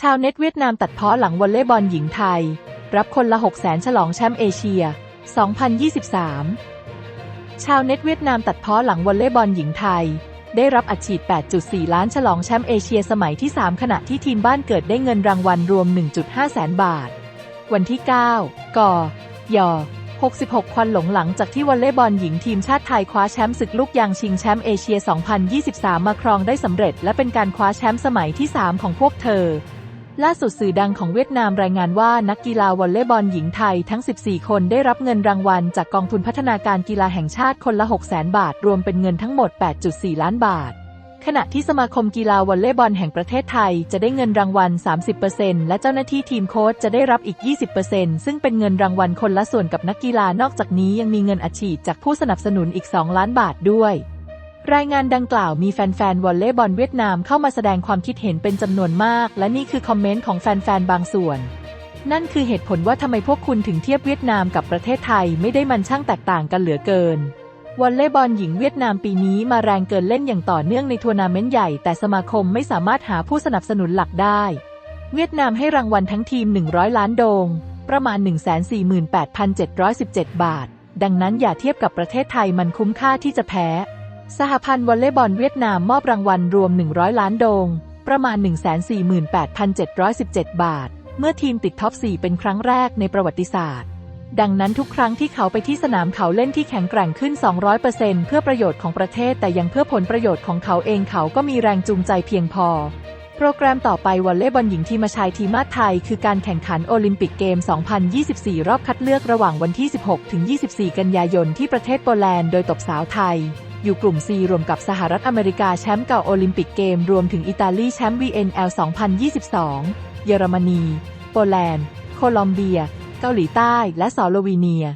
ชาวเน็ตเวียดนามตัดเพ้อหลังวอลเลย์บอลหญิงไทย รับคนละ 6 0 0 0 0 0ฉลองแชมป์เอเชีย 2023 ชาวเน็ตเวียดนามตัดเพ้อหลังวอลเลย์บอลหญิงไทย ได้รับอัดฉีด 8.4 ล้านฉลองแชมป์เอเชียสมัยที่ 3 ขณะที่ทีมบ้านเกิดได้เงินรางวัลรวม 1.5 แสนบาท วันที่ 9 กย66 ควันหลงหลังจากที่วอลเลย์บอลหญิงทีมชาติไทยคว้าแชมป์ศึกลูกยางชิงแชมป์เอเชีย 2023 มาครองได้สำเร็จ และเป็นการคว้าแชมป์สมัยที่ 3 ของพวกเธอ ล่าสุดสื่อดังของเวียดนามรายงานว่านักกีฬาวอลเลย์บอลหญิงไทยทั้ง 14 คนได้รับเงินรางวัลจากกองทุนพัฒนาการกีฬาแห่งชาติคนละ 600,000 บาท รวมเป็นเงินทั้งหมด 8.4 ล้านบาท ขณะที่สมาคมกีฬาวอลเลย์บอลแห่งประเทศไทยจะได้เงินรางวัล 30%และเจ้าหน้าที่ทีมโค้ชจะได้รับอีก 20%ซึ่งเป็นเงินรางวัลคนละส่วนกับนักกีฬานอกจากนี้ยังมีเงินอัดฉีดจากผู้สนับสนุนอีก 2 ล้านบาทด้วย รายงานดังกล่าวมีแฟนๆวอลเลย์บอลเวียดนามเข้ามาแสดงความคิดเห็นเป็นจำนวนมาก และนี่คือคอมเมนต์ของแฟนๆบางส่วน นั่นคือเหตุผลว่าทำไมพวกคุณถึงเทียบเวียดนามกับประเทศไทยไม่ได้มันช่างแตกต่างกันเหลือเกินวอลเลย์บอลหญิงเวียดนามปีนี้มาแรงเกินเล่นอย่างต่อเนื่องในทัวร์นาเมนต์ใหญ่ แต่สมาคมไม่สามารถหาผู้สนับสนุนหลักได้ เวียดนามให้รางวัลทั้งทีม 100 ล้านโดง ประมาณ 148,717 บาท ดังนั้นอย่าเทียบกับประเทศไทยมันคุ้มค่าที่จะแพ้ สหพันธ์วอลเลย์บอลเวียดนามมอบรางวัลรวม 100 ล้านโดง ประมาณ 148,717 บาท เมื่อทีมติดท็อป 4 เป็นครั้งแรกในประวัติศาสตร์ ดังนั้นทุกครั้งที่เขาไปที่สนามเขาเล่นที่แข็งแกร่งขึ้น 200%เพื่อประโยชน์ของประเทศแต่ยังเพื่อผลประโยชน์ของเขาเองเขาก็มีแรงจูงใจเพียงพอโปรแกรมต่อไปวอลเลย์บอลหญิงทีมชายทีมชาติไทย คือการแข่งขันโอลิมปิกเกม 2024 รอบคัดเลือกระหว่างวันที่ 16 ถึง 24 กันยายนที่ประเทศโปแลนด์โดยตบสาวไทย อยู่กลุ่ม C รวมกับสหรัฐอเมริกาแชมป์เก่าโอลิมปิกเกม รวมถึงอิตาลีแชมป์ VNL 2022 เยอรมนี โปแลนด์ โคลอมเบีย เกาหลีใต้ และสโลวีเนีย